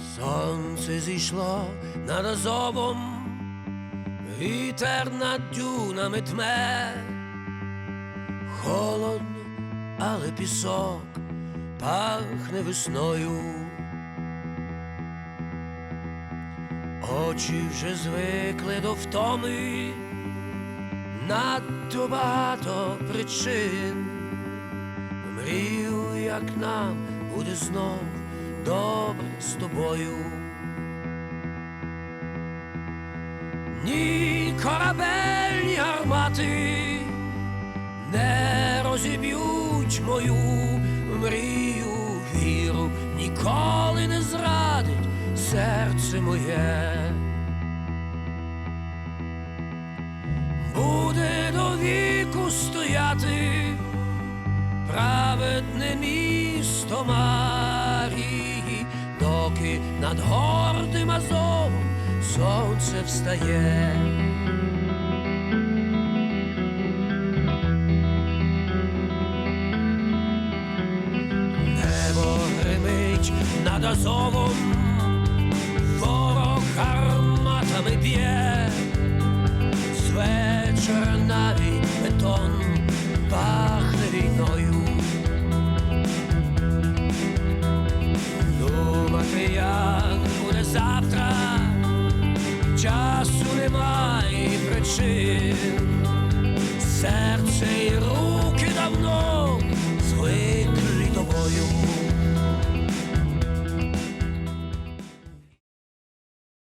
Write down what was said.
Сонце зійшло над Азовом, вітер над дюнами тме, холодно, але пісок пахне весною. Очі вже звикли до втоми, надто багато причин. Мрію, як нам буде знов добре з тобою. Ні корабель, ні гармати не розіб'ють мою мрію, віру, ніколи не зрадить серце моє. Буде до віку стояти праведне місто доки над гордим Азовом сонце встає. Небо гримить над Азовом, ворог гарматами б'є, з вечора навіть бетон пахне завтра, часу немає причин,